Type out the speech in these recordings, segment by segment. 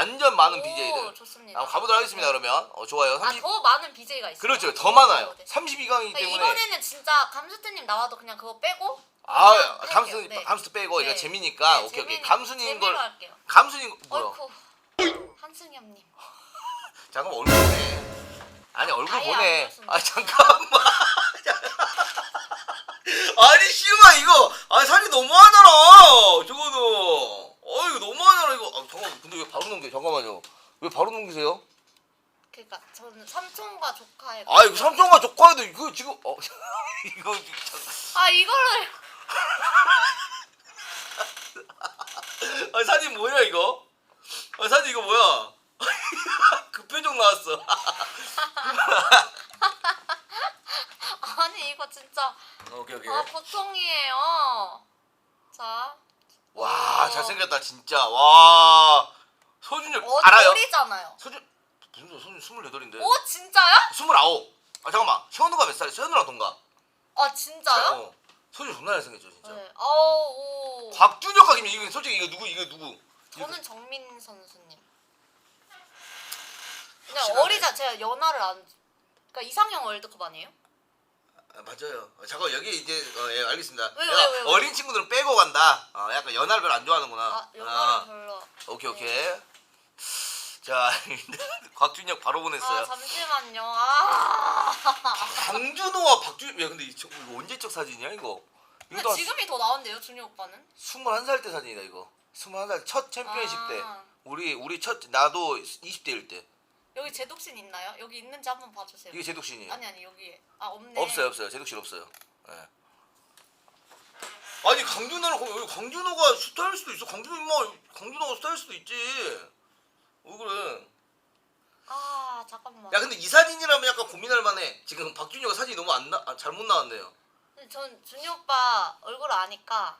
완전 많은 오, BJ들. 좋습니다. 가보도록 하겠습니다. 그러면 어, 좋아요. 아, 30... 더 많은 BJ가 있어요. 그렇죠. 더 많아요. 네. 32강이기 그러니까 때문에 이번에는 진짜 감스트님 나와도 그냥 그거 빼고 아 감수. 네. 감수 빼고 이거 네. 재미니까 네, 오케이 오케이 재미는- 감수님 재미로 걸 할게요. 감수님 뭐야? 어이쿠 한승엽님. 잠깐만 얼굴 보내. 아니 얼굴 아예 보였습니다. 아 잠깐만. 아니 씨발 이거 아 살이 너무하잖아. 저거는. 어 이거 너무하잖아 이거. 아 잠깐 근데 왜 바로 넘겨? 잠깐만요. 왜 바로 넘기세요? 그러니까 저는 삼촌과 조카의. 아 이거 삼촌과 조카에도 이거 지금 어 이거 아 이거를 아 사진 뭐야 이거? 아 사진 이거 뭐야? 그 표정 나왔어. 아니 이거 진짜 오케이 오케이. 아 보통이에요. 자. 와 어. 잘생겼다 진짜 와 소준이 어, 알아요? 어리잖아요. 소준 무슨 소준 스물여덟인데 오 진짜요? 스물아홉 아 잠깐만 현우가 몇 살이야? 현우랑 동갑 아 진짜요? 어. 소준 존나 잘생겼죠 진짜 네. 어우 오. 곽준혁 각이면 이거 솔직히 이거 누구 이거 누구 저는 정민 선수님. 그냥 확실하네. 어리자 제가 연하를 안. 그러니까 이상형 월드컵 아니에요? 아, 맞아요 어, 잠깐 여기 이제 어, 예 알겠습니다 왜, 야, 왜, 왜, 왜? 어린 친구들은 빼고 간다 어, 약간 연하를 별로 안 좋아하는구나 아 연하를 아, 별로. 오케이 오케이 자 곽준혁 바로 보냈어요 아 잠시만요. 아. 강준호와 박준 야 근데 이- 저- 이거 언제적 사진이야 이거 근데 이거 지금이 더 나은데요, 준이 오빠는? 21살 때 사진이다 이거 21살 첫 챔피언십 아. 때 우리 우리 첫 나도 20대일 때 여기 제독신 있나요? 여기 있는지 한번 봐주세요. 이게 제독신이에요 아니 아니 여기에. 아 없네. 없어요 없어요 제독신 없어요 예. 아니 강준호를 강준호가 스타일 수도 있어 강준호 임마 강준호가 스타일 수도 있지 왜 그래 아 잠깐만. 야 근데 이 사진이라면 약간 고민할 만해 지금 박준호가 사진이 너무 안 나, 아, 잘못 나왔네요 근데 전 준이 오빠 얼굴 아니까.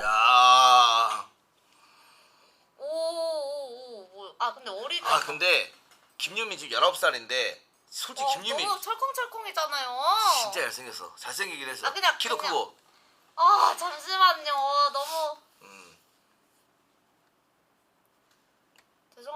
야 오오오 뭐. 아 근데 어리다. 아 근데 김유민 지금 19살인데 솔직히 어, 김유민 너무 철컹철컹이잖아요. 진짜 잘생겼어 잘생기긴 했어 아, 그냥- 키도 그냥- 크고 아 잠시만요. 너무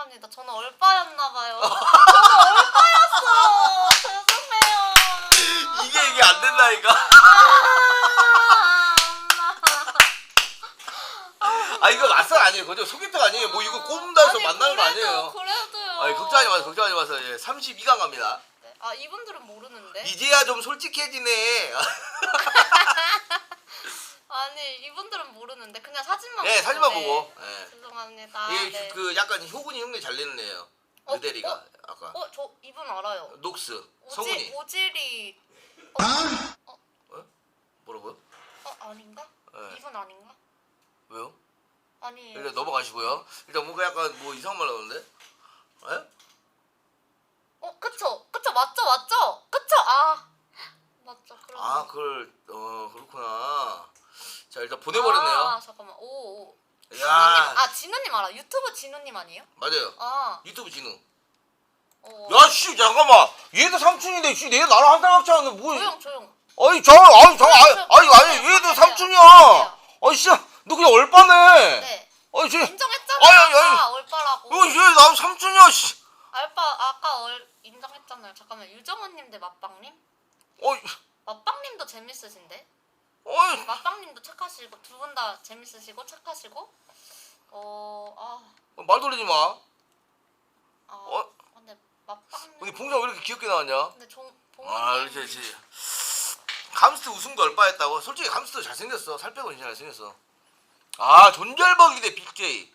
죄송합니다. 저는 얼빠였나봐요. 저는 얼빠였어. 죄송해요. 이게 이게 안 된다니까 아, 아 이거 맞선 아니에요 그죠 소개팅 아니에요 뭐 이거 꼽는다 해서 아니, 만나는 거 그래도, 아니에요 그래도요. 아니 걱정하지 마세요 걱정하지 마세요 예, 32강 갑니다 네. 아 이분들은 모르는데. 이제야 좀 솔직해지네 아니 이분들은 모르는데 그냥 사진만. 네 보고, 사진만 네. 보고 예. 죄송합니다. 예, 네. 그 약간 효군이 흉내 잘 애예요 어, 르데리가 어? 아까 어, 저 이분 알아요. 녹스 오지, 성훈이 오지리. 어, 뭐라고요? 어 아닌가? 예. 이분 아닌가? 왜요? 아니. 일단 넘어가시고요 일단 뭔가 약간 뭐 이상한 말 나오는데 예? 어, 그쵸, 그쵸, 맞죠, 맞죠, 그쵸. 아, 맞죠. 그럼. 아 그걸 어 그렇구나 자 일단 보내버렸네요 아, 잠깐만. 오, 오. 진우님, 야아 진우님 알아? 유튜브 진우님 아니에요? 맞아요 아, 유튜브 진우 어. 야씨 잠깐만 얘도 삼촌인데 씨 내가 나랑 한살 합치 않는데 뭐 조용, 조용. 아니 저 아니 저 아니 조용, 아니 조용, 아니 조용, 얘도. 삼촌이야 아니 씨너 그냥 얼빠네 네, 아니 쟤 인정했잖아요. 아니, 아니, 아니. 아까 얼빠라고. 이거 얘나 삼촌이야 씨 알바 아까 얼 인정했잖아요. 잠깐만 유정원님 대 맛빵님? 어이 맛빵님도 재밌으신데? 어이 맛빵님도 착하시고 두 분 다 재밌으시고 착하시고. 어, 아, 말 돌리지 마. 아, 어? 근데 맛빵님. 근데 봉자 왜 이렇게 귀엽게 나왔냐? 근데 종 봉. 아 그렇지 그렇지. 감스트 우승도 얼빠했다고. 솔직히 감스트 잘생겼어. 살 빼고 진짜 잘생겼어. 아 존잘벅이 대 빅제이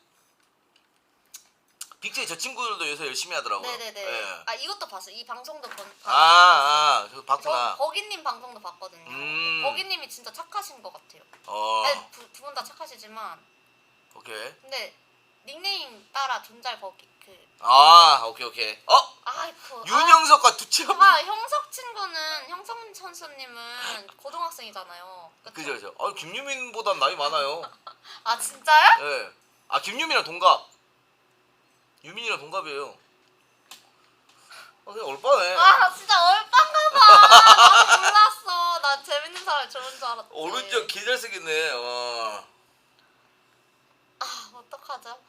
빅제이 저 친구들도 요새 열심히 하더라고 네네네. 예. 아 이것도 봤어요. 이 방송도 본. 아, 아, 저저 봤구나. 버기님 방송도 봤거든요. 음. 버기님이 진짜 착하신 것 같아요. 어, 아니 두분 다 착하시지만 오케이. 근데 닉네임 따라 존잘 버기 그 아, 오케이, 오케이. 어, 아이쿠 윤영석과 두치업. 아, 아 형석 친구는 형석 선수님은 고등학생이잖아요. 그쵸? 그죠, 그죠. 아, 김유민보단 나이 많아요. 아 진짜요? 예. 아, 김유민이랑 동갑. 유민이랑 동갑이에요. 아, 그냥 얼빠네. 아 진짜 얼빵가봐. 나 몰랐어. 나 재밌는 사람이 좋은 줄 알았지. 오른쪽 개 잘생겼네. 와. 아 어떡하죠?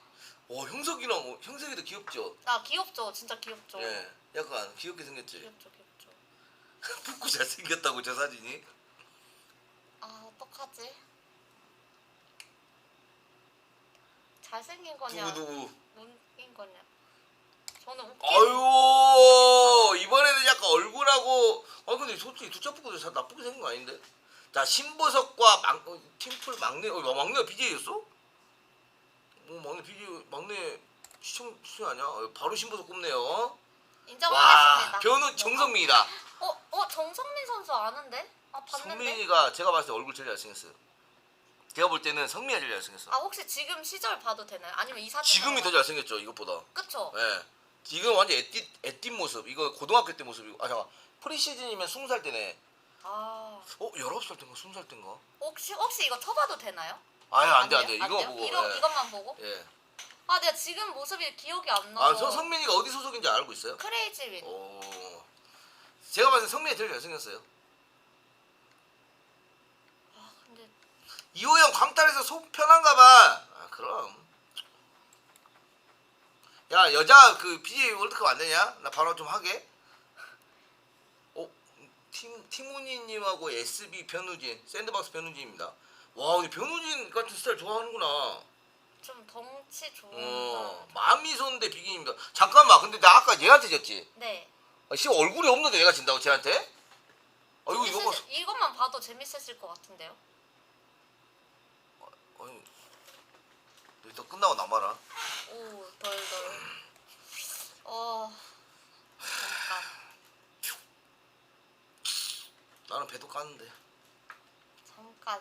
와 형석이랑 어, 형석이도 귀엽죠? 나 귀엽죠 진짜 귀엽죠 예. 약간 귀엽게 생겼지? 귀엽죠 귀엽죠 붓고 잘생겼다고 저 사진이? 아 어떡하지 잘생긴 거냐 누구누구 못 생긴 거냐 저는 웃긴 아유 이번에는 약간 얼굴하고 아 근데 솔직히 두짝붓고도 잘 나쁘게 생긴 거 아닌데? 자 신보석과 막, 어, 팀플 막내 어 막내가 BJ였어? 어 막내 BJ 막내 시청 시청 아니야? 어, 바로 신보석 꼽네요 와 인정하겠습니다 변우 정성민이다 어? 어? 정성민 선수 아는데? 아 봤는데? 성민이가 제가 봤을 때 얼굴 제일 잘생겼어요 제가 볼 때는 성민이가 제일 잘생겼어 아 혹시 지금 시절 봐도 되나요? 아니면 이 사진 지금이 더 잘생겼죠 이것보다 그쵸? 예. 지금 완전 애띠 애띠 모습 이거 고등학교 때 모습이고 아 잠깐 프리시즌이면 20살 때네 아어 19살 때인가 20살 때인가 혹시 혹시 이거 쳐봐도 되나요? 아예 안돼 안 안돼 이거? 보고 이거, 예. 이것만 보고? 예. 아 내가 지금 모습이 기억이 안 나서 아, 저 성민이가 어디 소속인지 알고 있어요? 크레이지 윈 오. 제가 봤을 때 성민이 제일 잘생겼어요. 아 근데 이호영 광탈에서 속 편한가 봐. 아, 그럼. 야, 여자 그 BJ 월드컵 안 되냐? 나 바로 좀 하게. 어, 팀, 티모니님하고 SB 변우진, 샌드박스 변우진입니다. 와, 근데 변우진 같은 스타일 좋아하는구나. 좀 덩치 좋은 어, 사람. 마미손 대 비긴입니다. 잠깐만, 근데 나 아까 얘한테 졌지? 네 아, 씨 얼굴이 없는데 내가 진다고 쟤한테? 아 이거 이것만 봐도 재밌으실 것 같은데요? 아니, 너 일단 끝나고 남아라. 오 덜덜 어 잠깐 나는 배도 까는데. 잠깐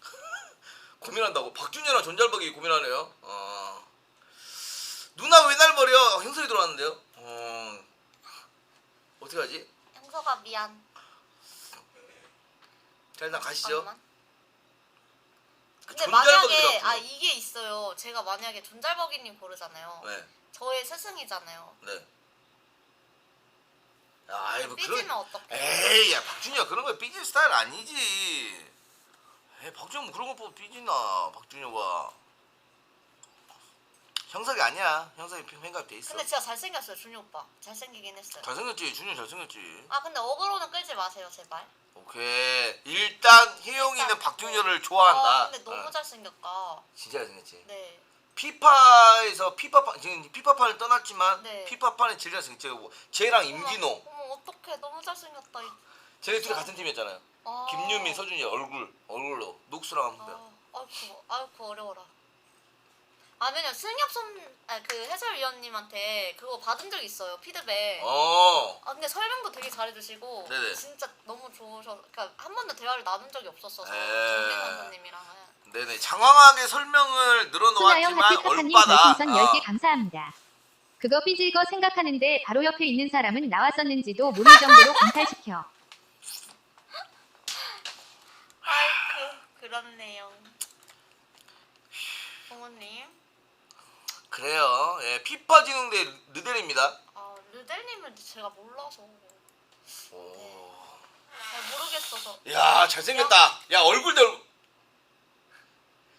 고민한다고. 박준현이랑 존잘박이 고민하네요. 어. 누나 왜 날 버려? 아, 형설이 들어왔는데요. 어. 어떻게 하지? 형서가 미안 자 일단 가시죠. 잠깐만 그 근데 만약에. 아 이게 있어요 제가 만약에 존잘버기님 고르잖아요 네, 저의 스승이잖아요 네. 야, 아이 뭐 삐지면 그런. 어떡해 에이, 야 박준이야 그런 거 삐질 스타일 아니지. 에이 박준이 뭐 그런 거 보고 삐지나 박준이가. 형석이 아니야. 형석이 생각 돼 있어. 근데 진짜 잘생겼어요 준이 오빠 잘생기긴 했어요 잘생겼지 준이 잘생겼지. 아 근데 어그로는 끌지 마세요 제발 오케이 일단 혜영이는 일단, 박준효를 좋아한다. 아 근데 너무 어, 잘생겼다 진짜 잘생겼지. 네 피파에서 피파판 지금 피파판을 떠났지만 네. 피파판의 제일 잘생겼고 쟤랑 임진호 어머 어떡해 너무 잘생겼다 이- 쟤네 둘이 같은 팀이었잖아요. 아. 김유민 서준이 얼굴 얼굴로 녹수랑 한번 아, 아이고 아이고 어려워라 아 왜냐면 승엽 선그 해설위원님한테 그거 받은 적 있어요 피드백 어. 아 근데 설명도 되게 잘해주시고 네네. 진짜 너무 좋으셔 그러니까 한 번도 대화를 나눈 적이 없었어서 에. 정민 선수님이랑은 네네 장황하게 설명을 늘어놓았지만 하티카카님 얼빠다. 별풍선 어. 10개 감사합니다. 그거 삐질 거 생각하는데 바로 옆에 있는 사람은 나왔었는지도 모를 정도로 강탈시켜. 아이고 그렇네요 부모님 그래요. 예, 피파 진흥대 르델입니다. 아 르델님을 제가 몰라서 오. 잘 모르겠어서 야 잘생겼다. 야 얼굴도 얼굴.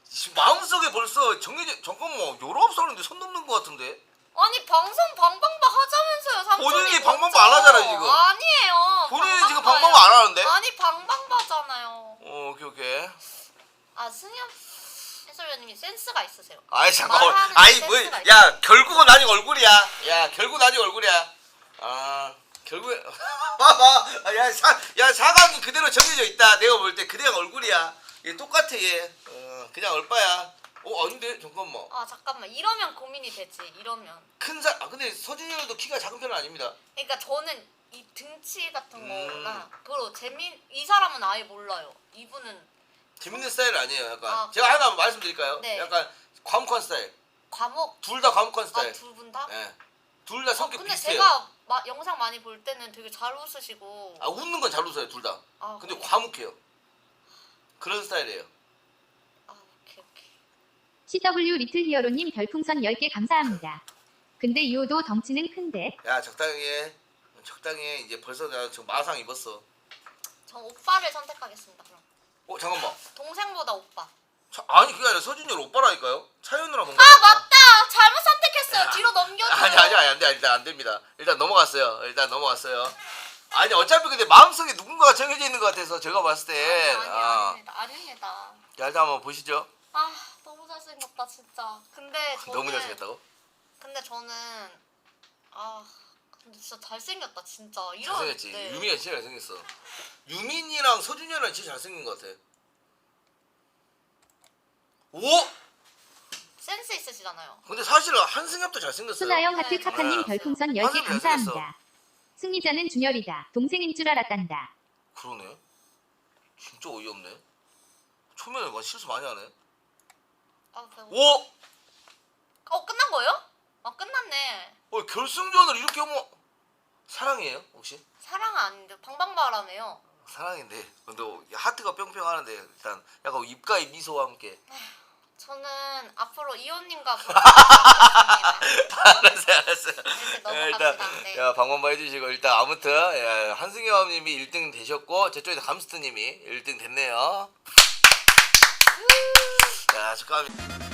지금 마음속에 벌써 정해져 잠깐만 19살인데 손 넘는 것 같은데 아니 방송 방방바 하자면서요 삼촌이 본인이 먼저. 방방바 안 하잖아, 지금. 아니에요 본인이 지금 방방바예요. 방방 안 하는데 아니 방방바잖아요 어 오케이 오케이 아 승엽 해설위원님이 센스가 있으세요. 아이 잠깐만 말하는 아이 센스가 뭐야 결국은 아직 얼굴이야. 야 결국은 아직 얼굴이야. 아 결국에 봐봐 아, 야사야 사각이 그대로 정해져 있다. 내가 볼 때 그냥 얼굴이야. 얘 똑같아 얘. 어, 그냥 얼빠야. 어 아닌데? 잠깐만. 아 잠깐만. 이러면 고민이 되지 이러면. 큰살아 근데 서진이 형도 키가 작은 편은 아닙니다. 그러니까 저는 이 등치 같은 음. 거나 그리고 재민 이 사람은 아예 몰라요. 이분은 재밌는 스타일 아니에요 약간 아, 제가 하나 말씀드릴까요 네. 약간 과묵한 스타일 과목 둘 다 과묵한 스타일 아두 분 다? 예. 둘다 아, 성격 근데 비슷해요 제가 마, 영상 많이 볼 때는 되게 잘 웃으시고 아 웃는 건 잘 웃어요 둘 다. 아, 근데 그래요? 과묵해요. 그런 스타일이에요. 아 오케이 오케이 CW 리틀 히어로님 별풍선 10개 감사합니다. 근데 유호도 덩치는 큰데 야 적당히 해. 적당히 해. 이제 벌써 내가 지금 마상 입었어. 저 오빠를 선택하겠습니다 그럼 어 잠깐만. 동생보다 오빠 차- 아니 그게 아니라 서준이 오빠라니까요. 차윤우랑 뭔가. 아 맞다 잘못 선택했어요 뒤로 넘겨줘 아니 아니 아니 안돼 일단 안 됩니다. 일단 넘어갔어요. 일단 넘어갔어요. 아니 어차피 근데 마음속에 누군가가 정해져 있는 것 같아서 제가 봤을 때. 아니, 아니 아. 아닙니다 아닙니다 자 일단 한번 보시죠. 아 너무 잘생겼다 진짜 근데 저는 너무 잘생겼다고? 근데 저는 아 근데 진짜 잘생겼다 진짜 이런 잘생겼지. 네. 유민이가 진짜 잘생겼어. 유민이랑 서준이랑 진짜 잘생긴 것 같아. 오? 센스 있으시잖아요 근데 사실 한승엽도 잘생겼어요. 수나영 하트 네, 카카님 네. 별풍선 하늘 10개 잘 감사합니다. 승리자는 준열이다. 동생인 줄 알았단다. 그러네. 진짜 어이없네. 초면에 막 실수 많이 하네. 아 배고 오! 어 끝난 거예요? 아 끝났네 어, 결승전을 이렇게 하면 사랑이에요 혹시? 사랑 아닌데 방방바람이에요. 사랑인데. 근데 하트가 뿅뿅하는데 일단 약간 입가에 미소와 함께. 저는 앞으로 이호님과 알았어요 알았어요. 야, 일단 넘어갑시다 네. 야, 방문만 해주시고 일단 아무튼 야, 한승엽님이 1등 되셨고 저쪽에 감스트님이 1등 됐네요. 야 축하합니다